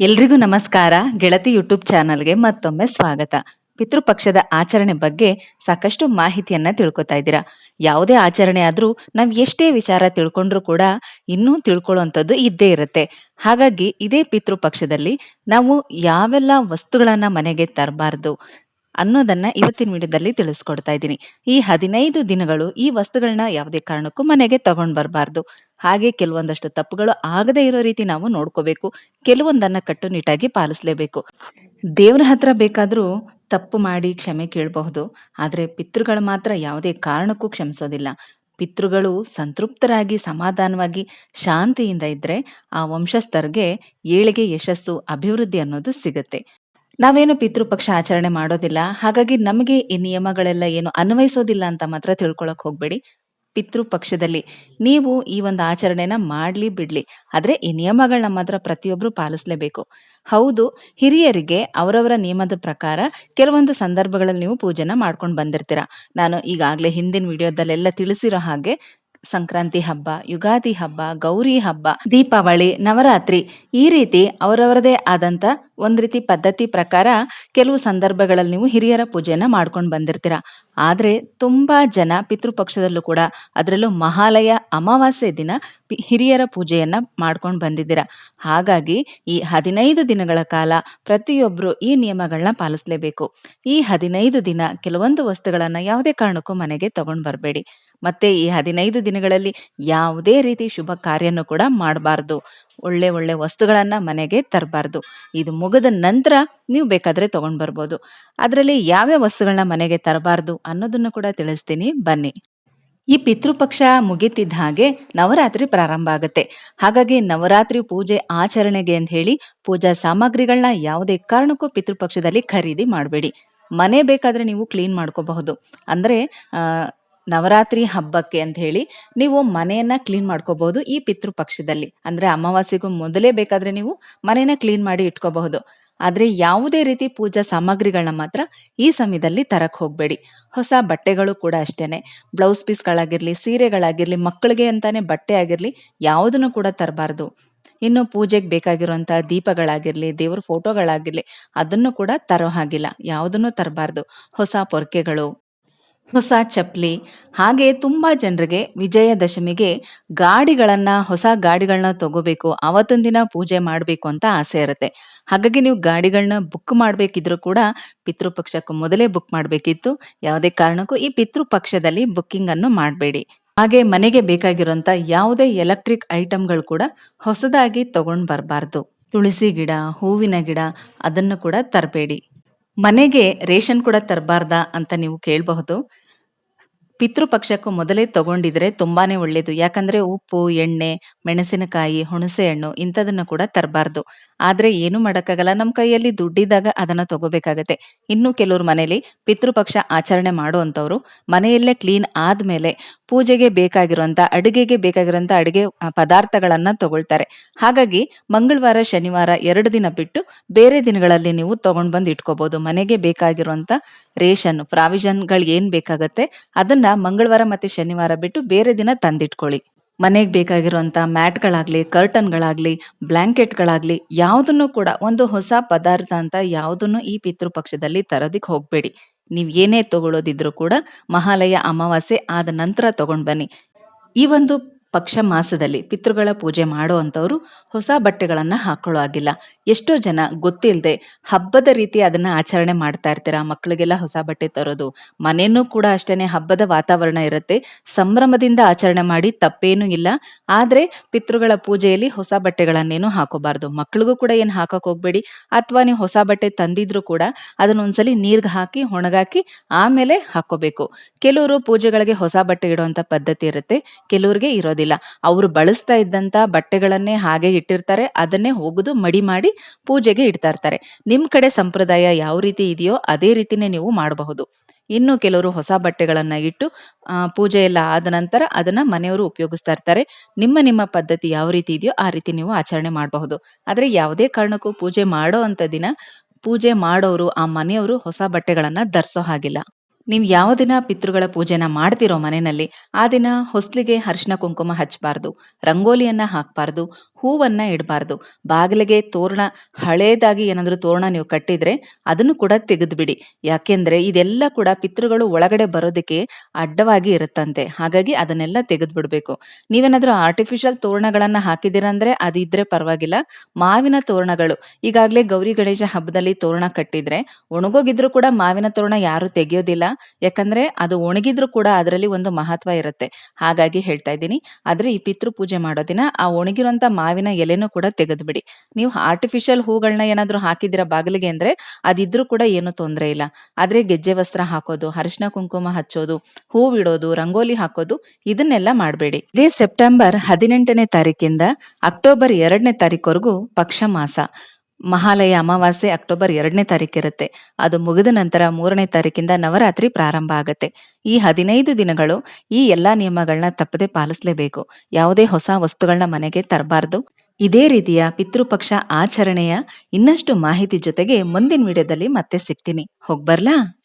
ಎಲ್ರಿಗೂ ನಮಸ್ಕಾರ. ಗೆಳತಿ ಯೂಟ್ಯೂಬ್ ಚಾನಲ್ಗೆ ಮತ್ತೊಮ್ಮೆ ಸ್ವಾಗತ. ಪಿತೃಪಕ್ಷದ ಆಚರಣೆ ಬಗ್ಗೆ ಸಾಕಷ್ಟು ಮಾಹಿತಿಯನ್ನ ತಿಳ್ಕೊತಾ ಇದ್ದೀರಾ. ಯಾವುದೇ ಆಚರಣೆ ಆದ್ರೂ ನಾವ್ ಎಷ್ಟೇ ವಿಚಾರ ತಿಳ್ಕೊಂಡ್ರು ಕೂಡ ಇನ್ನೂ ತಿಳ್ಕೊಳ್ಳುವಂಥದ್ದು ಇದ್ದೇ ಇರುತ್ತೆ. ಹಾಗಾಗಿ ಇದೇ ಪಿತೃಪಕ್ಷದಲ್ಲಿ ನಾವು ಯಾವೆಲ್ಲ ವಸ್ತುಗಳನ್ನ ಮನೆಗೆ ತರಬಾರ್ದು ಅನ್ನೋದನ್ನ ಇವತ್ತಿನ ವಿಡಿಯೋದಲ್ಲಿ ತಿಳಿಸ್ಕೊಡ್ತಾ ಇದ್ದೀನಿ. ಈ ಹದಿನೈದು ದಿನಗಳು ಈ ವಸ್ತುಗಳನ್ನ ಯಾವುದೇ ಕಾರಣಕ್ಕೂ ಮನೆಗೆ ತಗೊಂಡ್ ಬರಬಾರ್ದು. ಹಾಗೆ ಕೆಲವೊಂದಷ್ಟು ತಪ್ಪುಗಳು ಆಗದೇ ಇರೋ ರೀತಿ ನಾವು ನೋಡ್ಕೋಬೇಕು. ಕೆಲವೊಂದನ್ನ ಕಟ್ಟುನಿಟ್ಟಾಗಿ ಪಾಲಿಸ್ಲೇಬೇಕು. ದೇವ್ರ ಹತ್ರ ಬೇಕಾದ್ರೂ ತಪ್ಪು ಮಾಡಿ ಕ್ಷಮೆ ಕೇಳಬಹುದು. ಆದ್ರೆ ಪಿತೃಗಳು ಮಾತ್ರ ಯಾವುದೇ ಕಾರಣಕ್ಕೂ ಕ್ಷಮಿಸೋದಿಲ್ಲ. ಪಿತೃಗಳು ಸಂತೃಪ್ತರಾಗಿ, ಸಮಾಧಾನವಾಗಿ, ಶಾಂತಿಯಿಂದ ಇದ್ರೆ ಆ ವಂಶಸ್ಥರಿಗೆ ಏಳಿಗೆ ಯಶಸ್ಸು, ಅಭಿವೃದ್ಧಿ ಅನ್ನೋದು ಸಿಗುತ್ತೆ. ನಾವೇನು ಪಿತೃಪಕ್ಷ ಆಚರಣೆ ಮಾಡೋದಿಲ್ಲ. ಹಾಗಾಗಿ ನಮಗೆ ಈ ನಿಯಮಗಳೆಲ್ಲ ಏನು ಅನ್ವಯಿಸೋದಿಲ್ಲ ಅಂತ ಮಾತ್ರ ತಿಳ್ಕೊಳಕ್ ಹೋಗ್ಬೇಡಿ. ಪಿತೃಪಕ್ಷದಲ್ಲಿ ನೀವು ಈ ಒಂದು ಆಚರಣೆನ ಮಾಡ್ಲಿ ಬಿಡ್ಲಿ. ಆದ್ರೆ ಈ ನಿಯಮಗಳನ್ನ ಮಾತ್ರ ಪ್ರತಿಯೊಬ್ರು ಪಾಲಿಸ್ಲೇಬೇಕು. ಹೌದು, ಹಿರಿಯರಿಗೆ ಅವರವರ ನಿಯಮದ ಪ್ರಕಾರ ಕೆಲವೊಂದು ಸಂದರ್ಭಗಳಲ್ಲಿ ನೀವು ಪೂಜೆನ ಮಾಡ್ಕೊಂಡು ಬಂದಿರ್ತೀರಾ. ನಾನು ಈಗಾಗಲೇ ಹಿಂದಿನ ವಿಡಿಯೋದಲ್ಲೆಲ್ಲ ತಿಳಿಸಿರೋ ಹಾಗೆ ಸಂಕ್ರಾಂತಿ ಹಬ್ಬ, ಯುಗಾದಿ ಹಬ್ಬ, ಗೌರಿ ಹಬ್ಬ, ದೀಪಾವಳಿ, ನವರಾತ್ರಿ ಈ ರೀತಿ ಅವರವರದೇ ಆದಂತ ಒಂದ್ ರೀತಿ ಪದ್ಧತಿ ಪ್ರಕಾರ ಕೆಲವು ಸಂದರ್ಭಗಳಲ್ಲಿ ನೀವು ಹಿರಿಯರ ಪೂಜೆಯನ್ನ ಮಾಡ್ಕೊಂಡು ಬಂದಿರ್ತೀರಾ. ಆದ್ರೆ ತುಂಬಾ ಜನ ಪಿತೃಪಕ್ಷದಲ್ಲೂ ಕೂಡ ಅದರಲ್ಲೂ ಮಹಾಲಯ ಅಮಾವಾಸ್ಯೆ ದಿನ ಹಿರಿಯರ ಪೂಜೆಯನ್ನ ಮಾಡ್ಕೊಂಡು ಬಂದಿದ್ದೀರಾ. ಹಾಗಾಗಿ ಈ ಹದಿನೈದು ದಿನಗಳ ಕಾಲ ಪ್ರತಿಯೊಬ್ರು ಈ ನಿಯಮಗಳನ್ನ ಪಾಲಿಸಲೇಬೇಕು. ಈ ಹದಿನೈದು ದಿನ ಕೆಲವೊಂದು ವಸ್ತುಗಳನ್ನ ಯಾವುದೇ ಕಾರಣಕ್ಕೂ ಮನೆಗೆ ತಗೊಂಡ್ ಬರಬೇಡಿ. ಮತ್ತೆ ಈ ಹದಿನೈದು ದಿನಗಳಲ್ಲಿ ಯಾವುದೇ ರೀತಿ ಶುಭ ಕಾರ್ಯನೂ ಕೂಡ ಮಾಡಬಾರ್ದು. ಒಳ್ಳೆ ಒಳ್ಳೆ ವಸ್ತುಗಳನ್ನು ಮನೆಗೆ ತರಬಾರ್ದು. ಇದು ಮುಗಿದ ನಂತರ ನೀವು ಬೇಕಾದ್ರೆ ತೊಗೊಂಡು ಬರ್ಬೋದು. ಅದರಲ್ಲಿ ಯಾವ್ಯಾವ ವಸ್ತುಗಳನ್ನ ಮನೆಗೆ ತರಬಾರ್ದು ಅನ್ನೋದನ್ನು ಕೂಡ ತಿಳಿಸ್ತೀನಿ. ಬನ್ನಿ. ಈ ಪಿತೃಪಕ್ಷ ಮುಗಿತಿದ್ದ ಹಾಗೆ ನವರಾತ್ರಿ ಪ್ರಾರಂಭ ಆಗುತ್ತೆ. ಹಾಗಾಗಿ ನವರಾತ್ರಿ ಪೂಜೆ ಆಚರಣೆಗೆ ಅಂತ ಹೇಳಿ ಪೂಜಾ ಸಾಮಗ್ರಿಗಳನ್ನ ಯಾವುದೇ ಕಾರಣಕ್ಕೂ ಪಿತೃಪಕ್ಷದಲ್ಲಿ ಖರೀದಿ ಮಾಡಬೇಡಿ. ಮನೆ ಬೇಕಾದ್ರೆ ನೀವು ಕ್ಲೀನ್ ಮಾಡ್ಕೋಬಹುದು. ಅಂದ್ರೆ ನವರಾತ್ರಿ ಹಬ್ಬಕ್ಕೆ ಅಂತ ಹೇಳಿ ನೀವು ಮನೆಯನ್ನ ಕ್ಲೀನ್ ಮಾಡ್ಕೋಬಹುದು ಈ ಪಿತೃಪಕ್ಷದಲ್ಲಿ ಅಂದ್ರೆ ಅಮಾವಾಸ್ಯೆಗೂ ಮೊದಲೇ ಬೇಕಾದ್ರೆ ನೀವು ಮನೆಯನ್ನ ಕ್ಲೀನ್ ಮಾಡಿ ಇಟ್ಕೋಬಹುದು. ಆದ್ರೆ ಯಾವುದೇ ರೀತಿ ಪೂಜಾ ಸಾಮಗ್ರಿಗಳನ್ನ ಮಾತ್ರ ಈ ಸಮಯದಲ್ಲಿ ತರಕ್ ಹೋಗ್ಬೇಡಿ. ಹೊಸ ಬಟ್ಟೆಗಳು ಕೂಡ ಅಷ್ಟೇನೆ. ಬ್ಲೌಸ್ ಪೀಸ್ಗಳಾಗಿರ್ಲಿ ಸೀರೆಗಳಾಗಿರ್ಲಿ, ಮಕ್ಕಳಿಗೆ ಅಂತಾನೆ ಬಟ್ಟೆ ಆಗಿರ್ಲಿ ಯಾವುದನ್ನು ಕೂಡ ತರಬಾರ್ದು. ಇನ್ನು ಪೂಜೆಗೆ ಬೇಕಾಗಿರುವಂತಹ ದೀಪಗಳಾಗಿರ್ಲಿ, ದೇವ್ರ ಫೋಟೋಗಳಾಗಿರ್ಲಿ ಅದನ್ನು ಕೂಡ ತರೋ ಹಾಗಿಲ್ಲ. ಯಾವುದನ್ನು ತರಬಾರ್ದು? ಹೊಸ ಪೊರ್ಕೆಗಳು ಹೊಸ ಚಪ್ಪಲಿ ಹಾಗೆ ತುಂಬಾ ಜನರಿಗೆ ವಿಜಯದಶಮಿಗೆ ಗಾಡಿಗಳನ್ನ, ಹೊಸ ಗಾಡಿಗಳನ್ನ ತಗೋಬೇಕು, ಅವತ್ತಿನ ದಿನ ಪೂಜೆ ಮಾಡ್ಬೇಕು ಅಂತ ಆಸೆ ಇರುತ್ತೆ. ಹಾಗಾಗಿ ನೀವು ಗಾಡಿಗಳನ್ನ ಬುಕ್ ಮಾಡ್ಬೇಕಿದ್ರು ಕೂಡ ಪಿತೃಪಕ್ಷಕ್ಕೂ ಮೊದಲೇ ಬುಕ್ ಮಾಡ್ಬೇಕಿತ್ತು. ಯಾವುದೇ ಕಾರಣಕ್ಕೂ ಈ ಪಿತೃಪಕ್ಷದಲ್ಲಿ ಬುಕ್ಕಿಂಗ್ ಅನ್ನು ಮಾಡಬೇಡಿ. ಹಾಗೆ ಮನೆಗೆ ಬೇಕಾಗಿರುವಂತ ಯಾವುದೇ ಎಲೆಕ್ಟ್ರಿಕ್ ಐಟಮ್ಗಳು ಕೂಡ ಹೊಸದಾಗಿ ತಗೊಂಡ್ ಬರಬಾರ್ದು. ತುಳಸಿ ಗಿಡ, ಹೂವಿನ ಗಿಡ, ಅದನ್ನು ಕೂಡ ತರಬೇಡಿ. ಮನೆಗೆ ರೇಷನ್ ಕೂಡ ತರಬಾರ್ದಾ ಅಂತ ನೀವು ಕೇಳಬಹುದು. ಪಿತೃಪಕ್ಷಕ್ಕೂ ಮೊದಲೇ ತಗೊಂಡಿದ್ರೆ ತುಂಬಾನೇ ಒಳ್ಳೇದು. ಯಾಕಂದ್ರೆ ಉಪ್ಪು, ಎಣ್ಣೆ, ಮೆಣಸಿನಕಾಯಿ ಹುಣಸೆ ಹಣ್ಣು ಇಂಥದನ್ನ ಕೂಡ ತರಬಾರ್ದು. ಆದ್ರೆ ಏನು ಮಾಡಕ್ಕಾಗಲ್ಲ. ನಮ್ಮ ಕೈಯಲ್ಲಿ ದುಡ್ಡಿದ್ದಾಗ ಅದನ್ನ ತಗೋಬೇಕಾಗತ್ತೆ. ಇನ್ನು ಕೆಲವ್ರ ಮನೇಲಿ ಪಿತೃಪಕ್ಷ ಆಚರಣೆ ಮಾಡುವಂತವ್ರು ಮನೆಯಲ್ಲೇ ಕ್ಲೀನ್ ಆದ್ಮೇಲೆ ಪೂಜೆಗೆ ಬೇಕಾಗಿರುವಂತ ಅಡುಗೆಗೆ ಬೇಕಾಗಿರುವಂತ ಅಡುಗೆ ಪದಾರ್ಥಗಳನ್ನ ತಗೊಳ್ತಾರೆ. ಹಾಗಾಗಿ ಮಂಗಳವಾರ, ಶನಿವಾರ ಎರಡು ದಿನ ಬಿಟ್ಟು ಬೇರೆ ದಿನಗಳಲ್ಲಿ ನೀವು ತಗೊಂಡ್ ಬಂದು ಇಟ್ಕೋಬಹುದು ಮನೆಗೆ ಬೇಕಾಗಿರುವಂತ ರೇಷನ್, ಪ್ರಾವಿಷನ್ಗಳು ಏನ್ ಬೇಕಾಗತ್ತೆ ಅದನ್ನ ಮಂಗಳವಾರ ಮತ್ತೆ ಶನಿವಾರ ಬಿಟ್ಟು ಬೇರೆ ದಿನ ತಂದಿಟ್ಕೊಳ್ಳಿ. ಮನೆಗೆ ಬೇಕಾಗಿರುವಂತ ಗಳಾಗ್ಲಿ ಬ್ಲಾಂಕೆಟ್ ಗಳಾಗ್ಲಿ ಯಾವುದನ್ನು ಕೂಡ ಒಂದು ಹೊಸ ಪದಾರ್ಥ ಅಂತ ಯಾವುದನ್ನು ಈ ಪಿತೃಪಕ್ಷದಲ್ಲಿ ತರೋದಿಕ್ ಹೋಗ್ಬೇಡಿ. ನೀವ್ ಏನೇ ತಗೊಳ್ಳೋದಿದ್ರು ಕೂಡ ಮಹಾಲಯ ಅಮಾವಾಸ್ಯೆ ಆದ ನಂತರ ತಗೊಂಡ್ ಬನ್ನಿ. ಈ ಒಂದು ಪಕ್ಷ ಮಾಸದಲ್ಲಿ ಪಿತೃಗಳ ಪೂಜೆ ಮಾಡುವಂಥವ್ರು ಹೊಸ ಬಟ್ಟೆಗಳನ್ನ ಹಾಕೊಳ್ಳೋ ಆಗಿಲ್ಲ ಎಷ್ಟೋ ಜನ ಗೊತ್ತಿಲ್ಲದೆ ಹಬ್ಬದ ರೀತಿ ಅದನ್ನ ಆಚರಣೆ ಮಾಡ್ತಾ ಇರ್ತೀರಾ ಮಕ್ಕಳಿಗೆಲ್ಲ ಹೊಸ ಬಟ್ಟೆ ತರೋದು. ಮನೆಯೂ ಕೂಡ ಅಷ್ಟೇನೆ ಹಬ್ಬದ ವಾತಾವರಣ ಇರುತ್ತೆ. ಸಂಭ್ರಮದಿಂದ ಆಚರಣೆ ಮಾಡಿ ತಪ್ಪೇನೂ ಇಲ್ಲ. ಆದ್ರೆ ಪಿತೃಗಳ ಪೂಜೆಯಲ್ಲಿ ಹೊಸ ಬಟ್ಟೆಗಳನ್ನೇನು ಹಾಕೋಬಾರ್ದು. ಮಕ್ಕಳಿಗೂ ಕೂಡ ಏನು ಹಾಕಕ್ ಹೋಗ್ಬೇಡಿ. ಅಥವಾ ನೀವು ಹೊಸ ಬಟ್ಟೆ ತಂದಿದ್ರು ಕೂಡ ಅದನ್ನ ಒಂದ್ಸಲಿ ನೀರ್ಗ್ ಹಾಕಿ, ಒಣಗಾಕಿ ಆಮೇಲೆ ಹಾಕೋಬೇಕು ಕೆಲವರು ಪೂಜೆಗಳಿಗೆ ಹೊಸ ಬಟ್ಟೆ ಇಡುವಂತ ಪದ್ಧತಿ ಇರುತ್ತೆ. ಕೆಲವ್ರಿಗೆ ಇರೋದಿಲ್ಲ. ಅವರು ಬಳಸ್ತಾ ಇದ್ದಂತ ಬಟ್ಟೆಗಳನ್ನೇ ಹಾಗೆ ಇಟ್ಟಿರ್ತಾರೆ. ಅದನ್ನೇ ಹೋಗುದು, ಮಡಿ ಮಾಡಿ ಪೂಜೆಗೆ ಇಡ್ತಾ ಇರ್ತಾರೆ ನಿಮ್ ಕಡೆ ಸಂಪ್ರದಾಯ ಯಾವ ರೀತಿ ಇದೆಯೋ ಅದೇ ರೀತಿನೇ ನೀವು ಮಾಡಬಹುದು. ಇನ್ನು ಕೆಲವರು ಹೊಸ ಬಟ್ಟೆಗಳನ್ನ ಇಟ್ಟು ಪೂಜೆ ಎಲ್ಲ ಆದ ನಂತರ ಅದನ್ನ ಮನೆಯವರು ಉಪಯೋಗಿಸ್ತಾ ಇರ್ತಾರೆ ನಿಮ್ಮ ನಿಮ್ಮ ಪದ್ಧತಿ ಯಾವ ರೀತಿ ಇದೆಯೋ ಆ ರೀತಿ ನೀವು ಆಚರಣೆ ಮಾಡಬಹುದು. ಆದ್ರೆ ಯಾವುದೇ ಕಾರಣಕ್ಕೂ ಪೂಜೆ ಮಾಡೋ ಅಂತ ದಿನ ಪೂಜೆ ಮಾಡೋರು, ಆ ಮನೆಯವರು ಹೊಸ ಬಟ್ಟೆಗಳನ್ನ ಧರಿಸೋ ಹಾಗಿಲ್ಲ. ನೀವು ಯಾವ ದಿನ ಪಿತೃಗಳ ಪೂಜೆನ ಮಾಡ್ತಿರೋ ಮನೆಯಲ್ಲಿ, ಆ ದಿನ ಹೊಸ್ಲಿಗೆ ಹರ್ಷಣ ಕುಂಕುಮ ಹಚ್ಚಬಾರ್ದು ರಂಗೋಲಿಯನ್ನ ಹಾಕಬಾರ್ದು ಹೂವನ್ನ ಇಡಬಾರ್ದು. ಬಾಗಿಲಿಗೆ ತೋರಣ, ಹಳೇದಾಗಿ ಏನಾದರೂ ತೋರಣ ನೀವು ಕಟ್ಟಿದ್ರೆ ಅದನ್ನು ಕೂಡ ತೆಗೆದುಬಿಡಿ. ಯಾಕೆಂದ್ರೆ ಇದೆಲ್ಲ ಕೂಡ ಪಿತೃಗಳು ಒಳಗಡೆ ಬರೋದಕ್ಕೆ ಅಡ್ಡವಾಗಿ ಇರುತ್ತಂತೆ. ಹಾಗಾಗಿ ಅದನ್ನೆಲ್ಲ ತೆಗೆದು ಬಿಡಬೇಕು ನೀವೇನಾದ್ರೂ ಆರ್ಟಿಫಿಷಿಯಲ್ ತೋರಣಗಳನ್ನ ಹಾಕಿದಿರಂದ್ರೆ ಅದಿದ್ರೆ ಪರವಾಗಿಲ್ಲ. ಮಾವಿನ ತೋರಣಗಳು. ಈಗಾಗಲೇ ಗೌರಿ ಗಣೇಶ ಹಬ್ಬದಲ್ಲಿ ತೋರಣ ಕಟ್ಟಿದ್ರೆ ಒಣಗೋಗಿದ್ರು ಕೂಡ ಮಾವಿನ ತೋರಣ ಯಾರು ತೆಗೆಯೋದಿಲ್ಲ. ಯಾಕಂದ್ರೆ ಅದು ಒಣಗಿದ್ರು ಕೂಡ ಅದರಲ್ಲಿ ಒಂದು ಮಹತ್ವ ಇರುತ್ತೆ. ಹಾಗಾಗಿ ಹೇಳ್ತಾ ಇದ್ದೀನಿ. ಆದ್ರೆ ಈ ಪಿತೃ ಪೂಜೆ ಮಾಡೋ ದಿನ ಆ ಒಣಗಿರುವಂತ ಮಾವಿನ ಎಲೆನೂ ಕೂಡ ತೆಗೆದು ಬಿಡಿ ನೀವು ಆರ್ಟಿಫಿಷಿಯಲ್ ಹೂಗಳನ್ನ ಏನಾದರೂ ಹಾಕಿದಿರ ಬಾಗಿಲಿಗೆ ಅಂದ್ರೆ ಅದಿದ್ರೂ ಕೂಡ ಏನು ತೊಂದರೆ ಇಲ್ಲ. ಆದ್ರೆ ಗೆಜ್ಜೆ ವಸ್ತ್ರ ಹಾಕೋದು, ಅರಿಶಿನ ಕುಂಕುಮ ಹಚ್ಚೋದು ಹೂವಿಡೋದು ರಂಗೋಲಿ ಹಾಕೋದು, ಇದನ್ನೆಲ್ಲ ಮಾಡಬೇಡಿ. ಇದೇ ಸೆಪ್ಟೆಂಬರ್ ಹದಿನೆಂಟನೇ ತಾರೀಕಿಂದ ಅಕ್ಟೋಬರ್ ಎರಡನೇ ತಾರೀಕವರೆಗೂ ಪಕ್ಷ ಮಾಸ ಮಹಾಲಯ ಅಮಾವಾಸ್ಯೆ ಅಕ್ಟೋಬರ್ ಎರಡನೇ ತಾರೀಕಿರುತ್ತೆ ಅದು ಮುಗಿದ ನಂತರ ಮೂರನೇ ತಾರೀಕಿಂದ ನವರಾತ್ರಿ ಪ್ರಾರಂಭ ಆಗುತ್ತೆ. ಈ ಹದಿನೈದು ದಿನಗಳು ಈ ಎಲ್ಲಾ ನಿಯಮಗಳನ್ನ ತಪ್ಪದೆ ಪಾಲಿಸಲೇಬೇಕು. ಯಾವುದೇ ಹೊಸ ವಸ್ತುಗಳನ್ನ ಮನೆಗೆ ತರಬಾರದು. ಇದೇ ರೀತಿಯ ಪಿತೃಪಕ್ಷ ಆಚರಣೆಯ ಇನ್ನಷ್ಟು ಮಾಹಿತಿ ಜೊತೆಗೆ ಮುಂದಿನ ವಿಡಿಯೋದಲ್ಲಿ ಮತ್ತೆ ಸಿಗ್ತೀನಿ. ಹೋಗ್ಬರ್ಲಾ?